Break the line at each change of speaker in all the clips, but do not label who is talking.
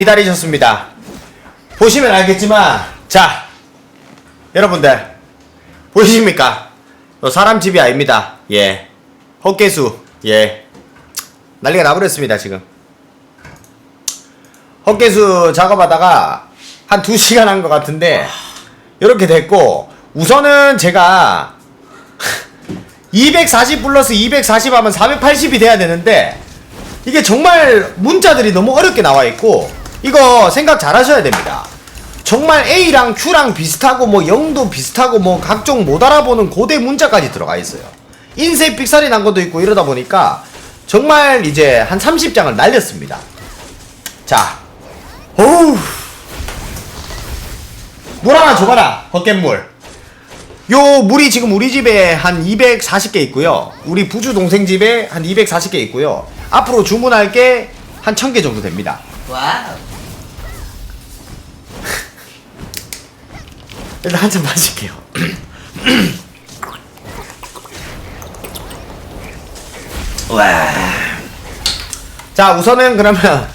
기다리셨습니다. 보시면 알겠지만, 자, 여러분들, 보이십니까? 요 사람 집이 아닙니다. 예. 헛개수, 예. 난리가 나버렸습니다, 지금. 헛개수 작업하다가 한 2시간 한 것 같은데, 이렇게 됐고, 우선은 제가 240 플러스 240 하면 480이 돼야 되는데, 이게 정말 문자들이 너무 어렵게 나와 있고 이거 생각 잘 하셔야 됩니다. 정말 A랑 Q랑 비슷하고 뭐 0도 비슷하고 뭐 각종 못 알아보는 고대 문자까지 들어가 있어요. 인쇄 삑살이 난 것도 있고 이러다 보니까 정말 이제 한 30장을 날렸습니다. 자, 어우, 물 하나 줘봐라, 헛갯물. 요 물이 지금 우리 집에 한 240개 있고요. 우리 부주 동생 집에 한 240개 있고요. 앞으로 주문할 게 한 1000개 정도 됩니다.
와우.
일단 한 잔 마실게요. 와. 자, 우선은 그러면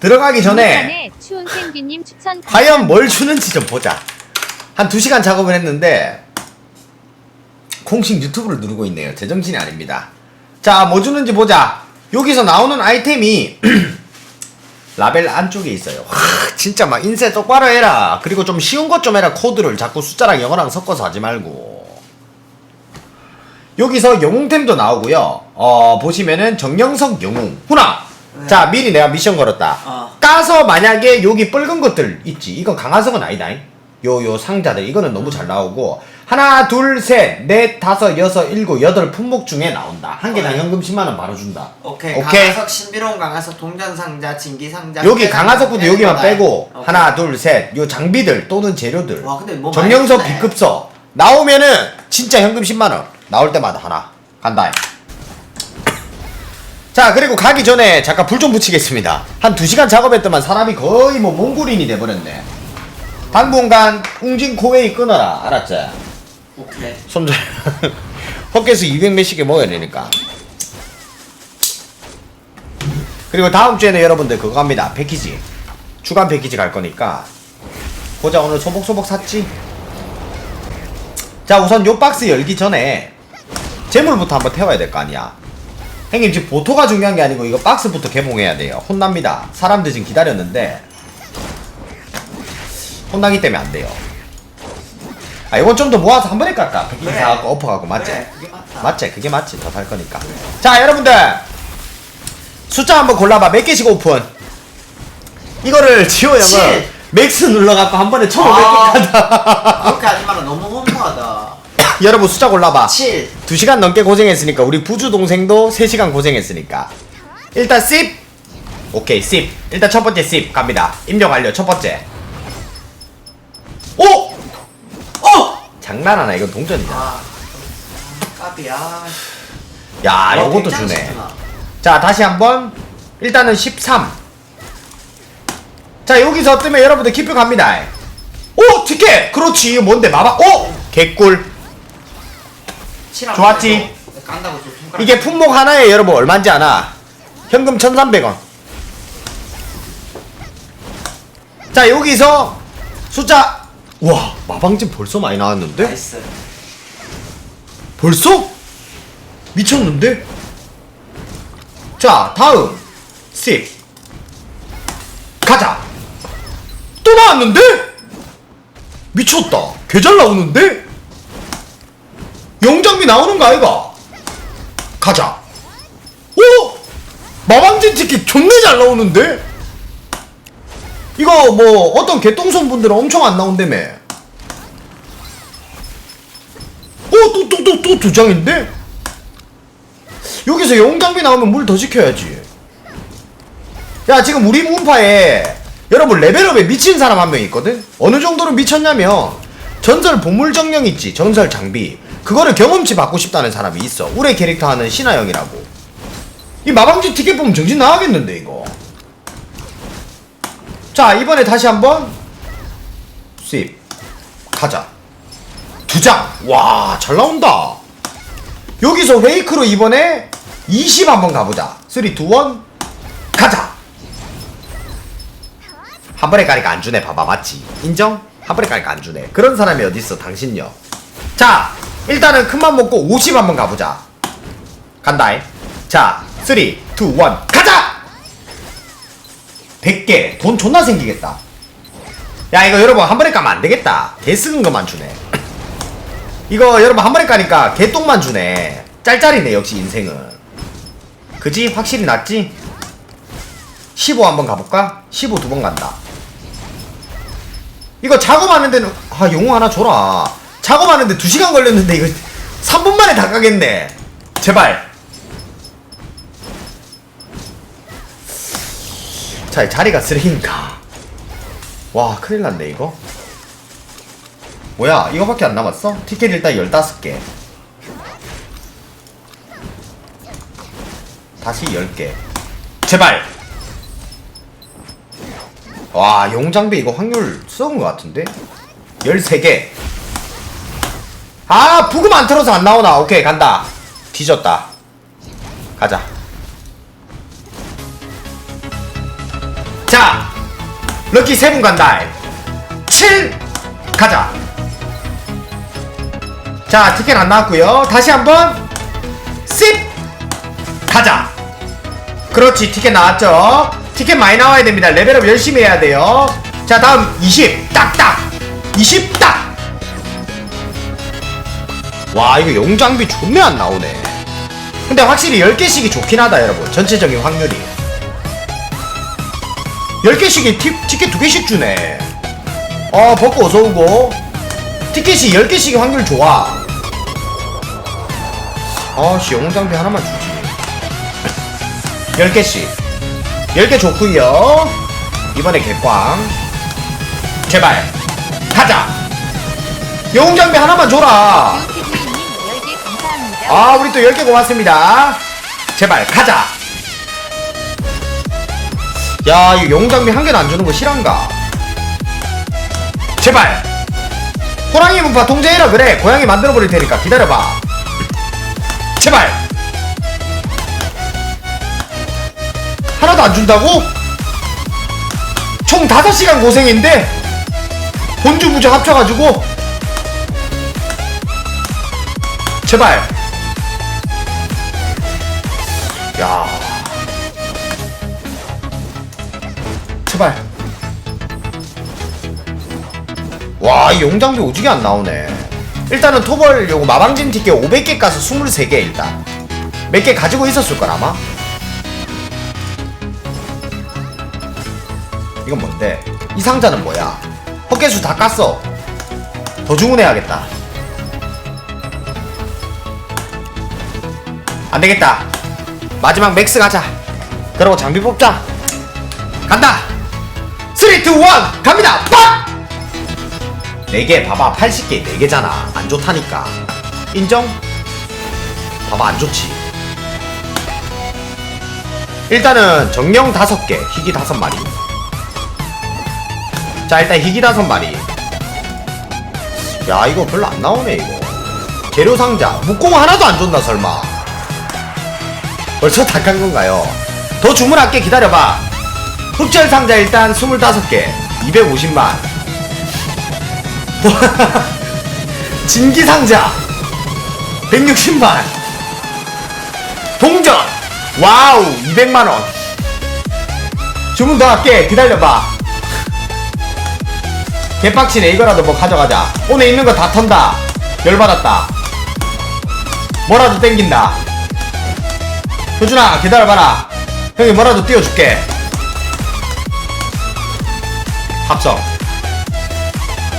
들어가기 전에
전에 추운 생기님 추천
과연 뭘 주는지 좀 보자. 한 2시간 작업을 했는데 공식 유튜브를 누르고 있네요. 제정신이 아닙니다. 자, 뭐 주는지 보자. 여기서 나오는 아이템이 라벨 안쪽에 있어요. 와, 진짜 막 인쇄 똑바로 해라. 그리고 좀 쉬운 것 좀 해라. 코드를 자꾸 숫자랑 영어랑 섞어서 하지 말고. 여기서 영웅템도 나오고요. 어, 보시면은 정영석 영웅. 훈아.
네.
자, 미리 내가 미션 걸었다.
어.
까서 만약에 여기 붉은 것들 있지. 이건 강화석은 아니다. 요, 요 상자들. 이거는 너무 잘 나오고. 하나, 둘, 셋, 넷, 다섯, 여섯, 일곱, 여덟 품목 중에 나온다. 한 개당
어.
현금 10만원 바로 준다.
오케이.
오케이.
강화석 신비로운 강화석 동전 상자 진기 상자.
여기 강화석부터 여기만. 빼고
오케이.
하나 둘 셋 요 장비들 또는 재료들
와, 근데 뭐 많이 주네.
B급서 나오면은 진짜 현금 10만원 나올 때마다 하나 간다 자 그리고 가기 전에 잠깐 불 좀 붙이겠습니다 한 2시간 작업했더만 사람이 거의 뭐 몽골인이 돼버렸네 당분간 웅진 코웨이 끊어라. 알았지?
오케이.
손절. 헛개수 200 몇십 개 먹어야 되니까. 그리고 다음 주에는 여러분들 그거 합니다. 패키지. 주간 패키지 갈 거니까. 보자 오늘 소복소복 샀지? 자 우선 요 박스 열기 전에 재물부터 한번 태워야 될 거 아니야. 형님 지금 보토가 중요한 게 아니고 이거 박스부터 개봉해야 돼요. 혼납니다. 사람들 지금 기다렸는데 혼나기 때문에 안 돼요 아 이건 좀 더 모아서 한 번에 깎아 패키지
그래.
사갖고 엎어갖고 맞지?
그래, 그게 맞다.
맞지? 그게 맞지 더 살 거니까 자 여러분들 숫자 한번 골라봐 몇 개씩 오픈 이거를 지호 형은
칠.
맥스 눌러갖고 한 번에 1500개
아. 그렇게 하지 마라. 너무 허무하다.
여러분 숫자 골라봐
7.
2시간 넘게 고생했으니까 우리 부주 동생도 3시간 고생했으니까 일단 씹 오케이 씹 일단 첫 번째 씹 갑니다 입력 완료 첫 번째 오!
어!
장난하나 이건 동전이다
아. 까비야.
야
어,
요것도
굉장히
주네. 자 다시 한번 일단은 13. 자 여기서 뜨면 여러분들 기표 갑니다. 오 티켓 그렇지 이거 뭔데 마바 오 개꿀
칠
좋았지?
해줘. 깐다고 좀 손가락.
이게 품목 하나에 여러분 얼마인지 아나 현금 1300원 자 여기서 숫자 와 마방진 벌써 많이 나왔는데?
나이스.
벌써? 미쳤는데? 자 다음. 10 가자. 또 나왔는데? 미쳤다. 개 잘 나오는데? 영장비 나오는 거 아이가? 가자. 오! 마방진 티켓 존내 잘 나오는데 이거 뭐 어떤 개똥손 분들은 엄청 안 나온다며. 오또또또또 두 장인데? 여기서 영장비 나오면 물더 시켜야지. 야 지금 우리 문파에 여러분 레벨업에 미친 사람 한 명 있거든? 어느 정도로 미쳤냐면 전설 보물 정령 있지 전설 장비. 그거를 경험치 받고 싶다는 사람이 있어. 우리 캐릭터 하는 신하영이라고. 이 마방지 티켓 보면 정신 나가겠는데 이거 자 이번에 다시 한번 수입. 가자. 두 장. 와, 잘 나온다. 여기서 페이크로 이번에 20 한번 가보자. 3, 2, 1, 가자. 한 번에 가니까 안 주네 봐봐. 맞지? 인정? 한 번에 가니까 안 주네. 그런 사람이 어딨어 당신요. 자 일단은 큰 맘 먹고 50 한번 가보자. 간다잉. 자 3, 2, 1 가자 100개. 돈 존나 생기겠다. 야 이거 여러분 한 번에 까면 안 되겠다. 개 쓰는 것만 주네. 이거 여러분 한 번에 까니까 개똥만 주네. 짤짤이네 역시 인생은. 그지? 확실히 낫지? 15 한번 가볼까? 15 두 번 간다. 이거 작업하는 데는 아 영웅 하나 줘라. 작업하는데 2시간 걸렸는데 이거 3분 만에 다 가겠네. 제발 자 자리가 쓰레기니까. 와 큰일 났네 이거. 뭐야 이거밖에 안 남았어? 티켓 일단 15개. 다시 10개. 제발! 와 용장비 이거 확률 썩은 것 같은데? 13개. 아 부금 안 틀어서 안 나오나. 오케이 간다. 뒤졌다. 가자 자 럭키 세 분 간다 7 가자. 자 티켓 안 나왔고요. 다시 한번. 10 가자. 그렇지 티켓 나왔죠? 티켓 많이 나와야 됩니다. 레벨업 열심히 해야 돼요. 자 다음 20 딱딱. 20 딱! 와 이거 용장비 존내 안 나오네. 근데 확실히 10개씩이 좋긴 하다 여러분. 전체적인 확률이 10개씩이 티, 티켓 2개씩 주네. 어 벗고 어서오고. 티켓이 10개씩이 확률 좋아. 어씨 영웅장비 하나만 주지. 10개씩. 10개 좋구요. 이번에 개꽝 제발 가자. 영웅장비 하나만 줘라.
유피디님 10개 감사합니다.
아 우리 또 10개 고맙습니다. 제발 가자 야 이거 영웅장비 한 개도 안 주는 거 실한가? 제발. 호랑이 문파 통제해라 그래. 고양이 만들어 버릴 테니까 기다려봐. 제발. 하나도 안 준다고? 총 5시간 고생인데 본주 부적 합쳐가지고. 제발 와, 이 용장비 오지게 안 나오네. 일단은 토벌 요거 마방진 티켓 500개 가서 23개 일단. 몇 개 가지고 있었을 걸 아마. 이건 뭔데? 이 상자는 뭐야? 헛개수 다 깠어. 더 주문해야겠다. 안 되겠다. 마지막 맥스 가자. 그러고 장비 뽑자. 간다. 3, 2, 1 갑니다. 빡! 4개 봐봐. 80개. 4개잖아. 안 좋다니까. 인정? 봐봐 안 좋지. 일단은 정령 5개 희귀 5마리. 자 일단 희귀 5마리. 야 이거 별로 안 나오네 이거. 재료 상자. 묵공 하나도 안 줬나 설마. 벌써 다 깐 건가요? 더 주문할게. 기다려봐. 흡절 상자 일단 25개. 250만 진기 상자 160만. 동전 와우 200만원. 주문 더 할게. 기다려봐. 개빡치네. 이거라도 뭐 가져가자. 오늘 있는 거 다 턴다. 열받았다. 뭐라도 땡긴다. 효준아 기다려봐라. 형이 뭐라도 띄워줄게. 합성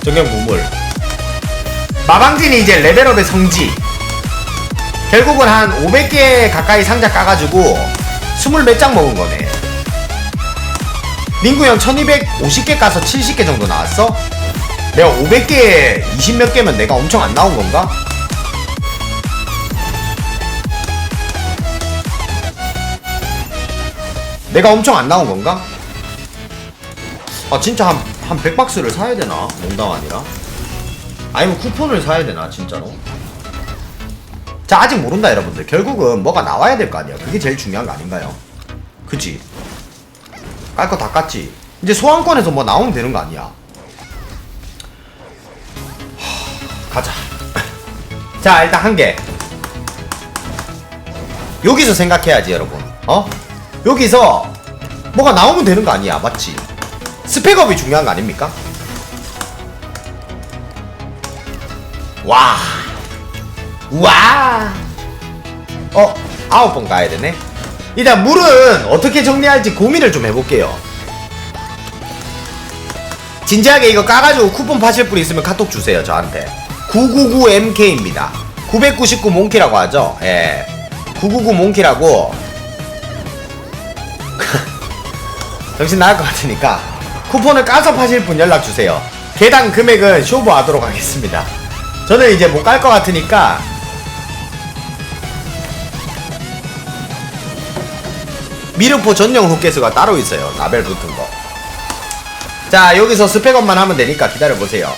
정령 무물 마방진이 이제 레벨업의 성지 결국은 한 500개 가까이 상자 까가지고 20몇 장 먹은 거네 링구 형 1250개 까서 70개 정도 나왔어? 내가 500개 20몇 개면 내가 엄청 안 나온 건가? 내가 엄청 안 나온 건가? 아 진짜 한, 한 100박스를 사야 되나? 농담 아니라 아니면 쿠폰을 사야 되나 진짜로? 자 아직 모른다 여러분들 결국은 뭐가 나와야 될 거 아니야 그게 제일 중요한 거 아닌가요? 그치? 깔거 다 깠지? 이제 소환권에서 뭐 나오면 되는 거 아니야 하, 가자 자 일단 한 개 여기서 생각해야지 여러분 어? 여기서 뭐가 나오면 되는 거 아니야 맞지? 스펙업이 중요한 거 아닙니까? 와 와. 어, 아홉 번 가야 되네. 일단 물은 어떻게 정리할지 고민을 좀 해볼게요. 진지하게 이거 까가지고 쿠폰 파실 분 있으면 카톡 주세요, 저한테. 999MK입니다. 999 몽키라고 하죠? 예. 999 몽키라고. 정신 나갈 것 같으니까 쿠폰을 까서 파실 분 연락 주세요. 개당 금액은 쇼부하도록 하겠습니다. 저는 이제 못갈것 같으니까 미르포 전용 훅개수가 따로 있어요. 라벨 붙은 거. 자, 여기서 스펙업만 하면 되니까 기다려보세요.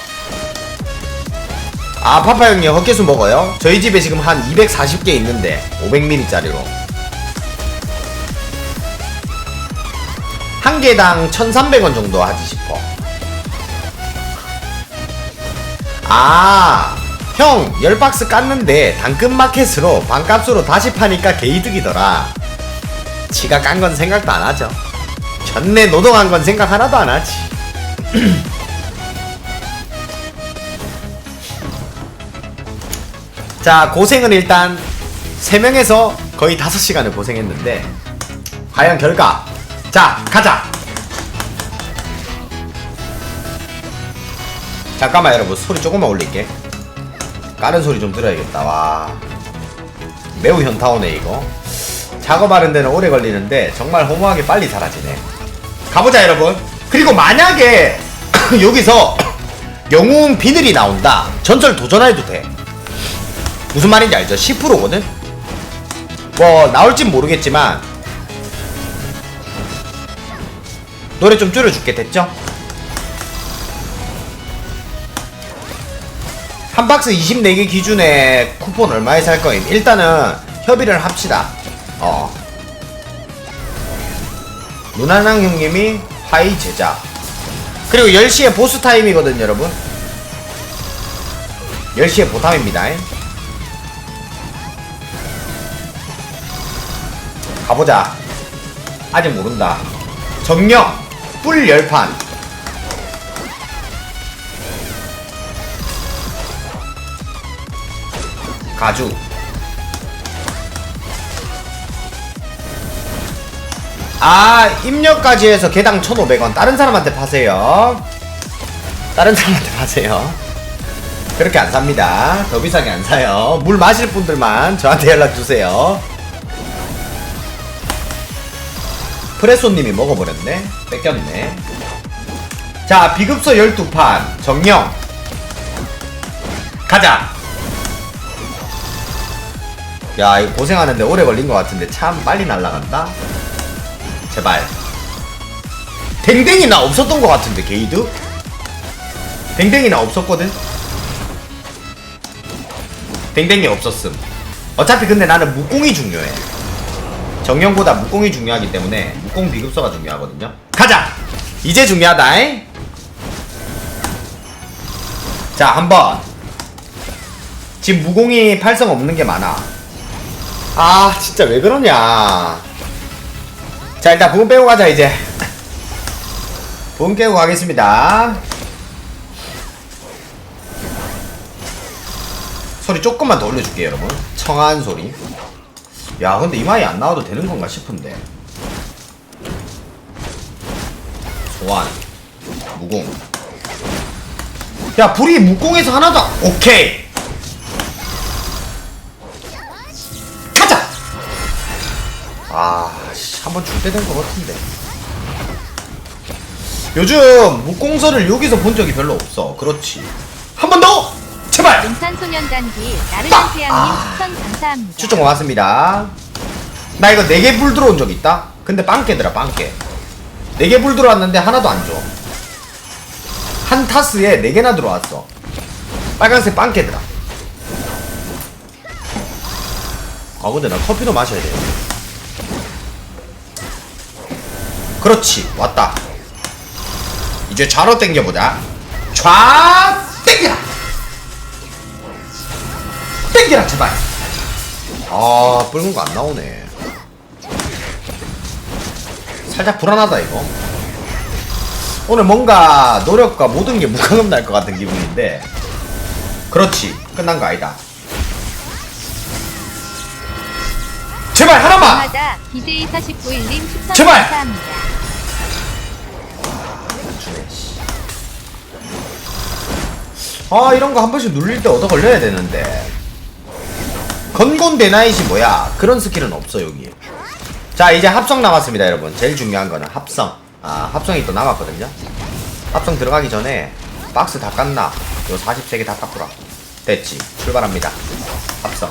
아, 파파 형님 헛개수 먹어요? 저희 집에 지금 한 240개 있는데, 500ml짜리로. 한 개당 1,300원 정도 하지 싶어. 아, 형, 10박스 깠는데, 당근마켓으로 반값으로 다시 파니까 개이득이더라. 지가 깐 건 생각도 안 하죠. 전내 노동한 건 생각 하나도 안 하지. 자, 고생은 일단 3명에서 거의 5시간을 고생했는데, 과연 결과. 자, 가자! 잠깐만 여러분, 소리 조금만 올릴게. 까는 소리 좀 들어야겠다, 와. 매우 현타오네, 이거. 작업하는 데는 오래 걸리는데 정말 허무하게 빨리 사라지네. 가보자 여러분. 그리고 만약에 여기서 영웅 비늘이 나온다. 전설 도전해도 돼. 무슨 말인지 알죠? 10%거든? 뭐 나올진 모르겠지만 노래 좀 줄여줄게 됐죠? 한 박스 24개 기준에 쿠폰 얼마에 살 거임? 일단은 협의를 합시다. 어. 문화랑 형님이 하이 제자. 그리고 10시에 보스 타임이거든, 여러분. 10시에 보탐입니다. 가보자. 아직 모른다. 정령, 뿔 열판. 가죽. 아 입력까지 해서 개당 1,500원. 다른 사람한테 파세요. 다른 사람한테 파세요. 그렇게 안 삽니다. 더 비싸게 안 사요. 물 마실 분들만 저한테 연락주세요 프레소님이 먹어버렸네. 뺏겼네. 자 비급소 12판. 정령. 가자. 야 이거 고생하는데 오래 걸린 것 같은데 참 빨리 날라간다. 제발. 댕댕이 나 없었던 것 같은데 게이드? 댕댕이 나 없었거든? 댕댕이 없었음. 어차피 근데 나는 무공이 중요해 정령보다 무공이 중요하기 때문에 무공 비급소가 중요하거든요. 가자! 이제 중요하다 자 한번. 지금 무공이 팔성 없는 게 많아. 아 진짜 왜 그러냐. 자 일단 부분 빼고 가자 이제. 부분 깨고 가겠습니다. 소리 조금만 더 올려줄게요 여러분. 청한 소리 야 근데 이마이 안 나와도 되는 건가 싶은데 소환 무공 야 불이 무공에서 하나도 안- 오케이 가자 아, 씨, 한번 줄 때 된 것 같은데. 요즘 무공서를 여기서 본 적이 별로 없어. 그렇지. 한 번 더! 제발!
용산소년단기 나르는
딱!
태양님
아.
추천 감사합니다.
추천 고맙습니다. 나 이거 4개 불 들어온 적 있다? 근데 빵깨더라, 빵깨. 4개 불 들어왔는데 하나도 안 줘. 한 타스에 4개나 들어왔어. 빨간색 빵깨더라. 아, 근데 나 커피도 마셔야 돼. 그렇지, 왔다. 이제 좌로 당겨보자 좌 당겨라 당겨라 제발. 아 붉은 거 안 나오네. 살짝 불안하다 이거. 오늘 뭔가 노력과 모든 게 무감금 날 것 같은 기분인데. 그렇지. 끝난 거 아니다. 제발 하나만!
하다 BJ 49일님 추천
제발!
감사합니다.
아 이런 거 한 번씩 눌릴 때 얻어 걸려야 되는데 건곤 데나잇이 뭐야? 그런 스킬은 없어 여기. 자 이제 합성 남았습니다 여러분. 제일 중요한 거는 합성. 아 합성이 또 남았거든요. 합성 들어가기 전에 박스 다 깠나? 요 43개 다 깠구라 됐지. 출발합니다. 합성.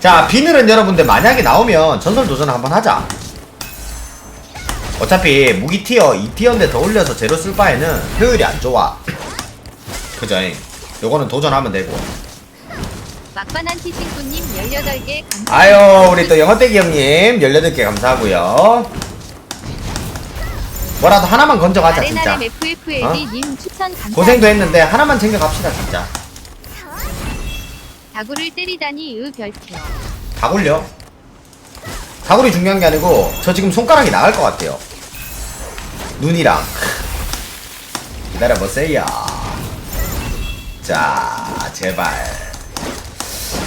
자 비늘은 여러분들 만약에 나오면 전설 도전 한번 하자. 어차피 무기 티어 2티어인데 더 올려서 제로 쓸 바에는 효율이 안 좋아. 그죠 요거는 도전하면 되고
막반한 티신구님 18개 감사합니다.
아유 우리 또 영어떼기 형님 18개 감사하고요. 뭐라도 하나만 건져가자 진짜.
아레나렘 FFLD님 추천 감사합니다.
고생도 했는데 하나만 챙겨갑시다 진짜.
다구를 때리다니 으 별표.
다 굴려 다굴이 중요한 게 아니고 저 지금 손가락이 나갈 것 같아요. 눈이랑. 기다려보세요. 자 제발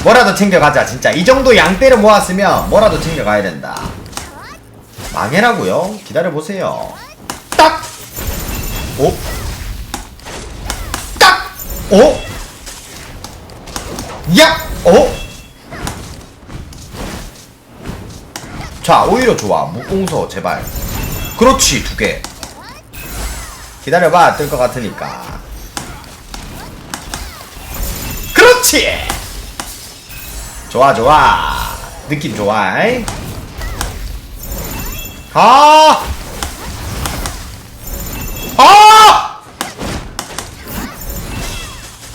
뭐라도 챙겨가자 진짜 이 정도 양떼를 모았으면 뭐라도 챙겨가야 된다 망해라고요 기다려보세요 딱! 오? 딱! 오? 야! 오? 자 오히려 좋아 무공서 제발 그렇지 두개 기다려봐 뜰 것 같으니까 그렇지 좋아 좋아. 느낌 좋아 이. 아! 아!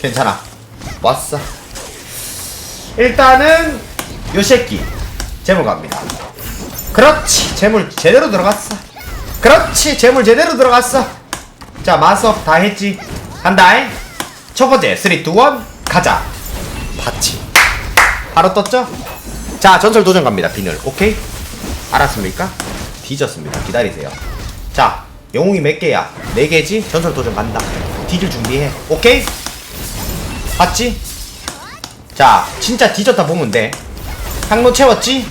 괜찮아. 왔어. 일단은 요 새끼 재물 갑니다. 그렇지 재물 제대로 들어갔어. 그렇지 재물 제대로 들어갔어. 자 마석 다 했지. 간다잉 첫 번째 3 2 1 가자 바로 떴죠? 자 전설 도전 갑니다 비늘 오케이? 알았습니까? 뒤졌습니다. 기다리세요. 자 영웅이 몇 개야? 네 개지? 전설 도전 간다. 뒤질 준비해. 오케이? 봤지? 자 진짜 뒤졌다 보면 돼. 향로 채웠지?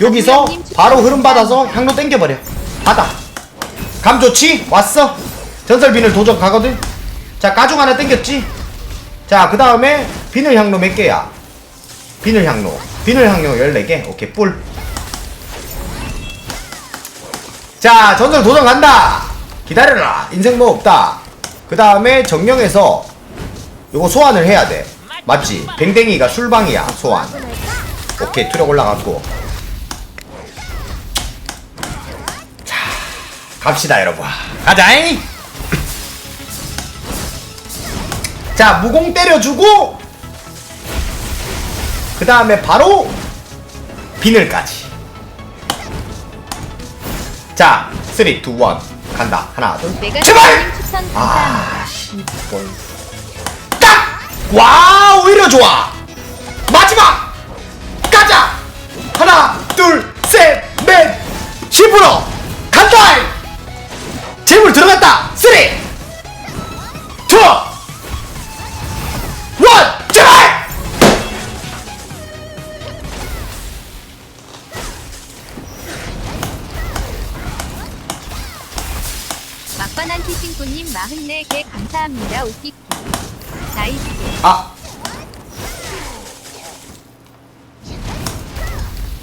여기서 바로 흐름 받아서 향로 땡겨버려. 받아. 감 좋지? 왔어. 전설 비늘 도전 가거든? 자 가죽 하나 땡겼지? 자 그 다음에 비늘 향로 몇 개야 비늘 향로. 비늘 향로 14개. 오케이 뿔. 자 전설 도전 간다! 기다려라. 인생 뭐 없다. 그 다음에 정령에서 요거 소환을 해야 돼. 맞지? 뱅댕이가 술방이야 소환. 오케이 투력 올라갔고. 자 갑시다 여러분. 가자잉! 자 무공 때려주고 그 다음에 바로 비늘까지. 자 3, 2, 1 간다. 하나 둘. 제발. 아 씨발 딱! 와 오히려 좋아. 마지막! 가자! 하나 둘셋넷 10% 간다! 재물 들어갔다. 3 2
막반한 티신구님 44개 감사합니다. 웃기기. 나이스.
아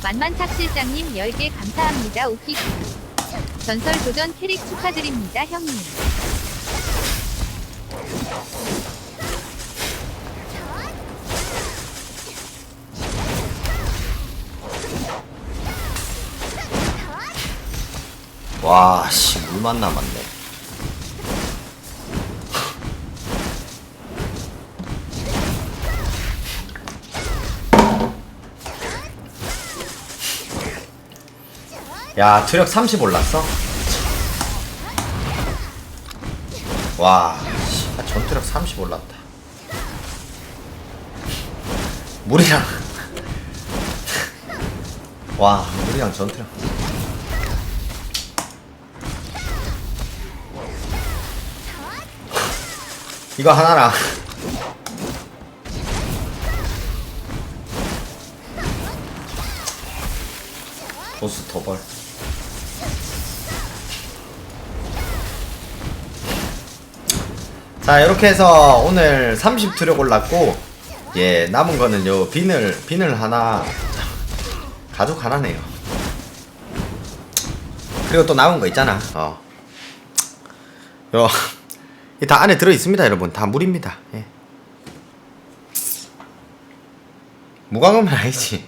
만만탁 실장님 10개 감사합니다. 웃기기. 전설 도전 캐릭 축하드립니다. 형님.
와, 씨, 물만 남았네. 야, 투력 30 올랐어? 와, 씨발, 전투력 30 올랐다. 물이랑. 와, 물이랑 전투력. 이거 하나랑. 보스 도벌. 자 이렇게 해서 오늘 30 투력 올랐고 예 남은 거는 요 비늘 비늘 하나 가족 하나네요. 그리고 또 남은 거 있잖아. 어. 요, 이다 안에 들어 있습니다 여러분. 다 물입니다. 예. 무광음은 아니지.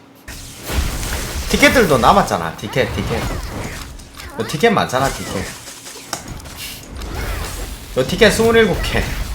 티켓들도 남았잖아. 티켓 티켓. 요 티켓 많잖아 티켓 요 티켓 27개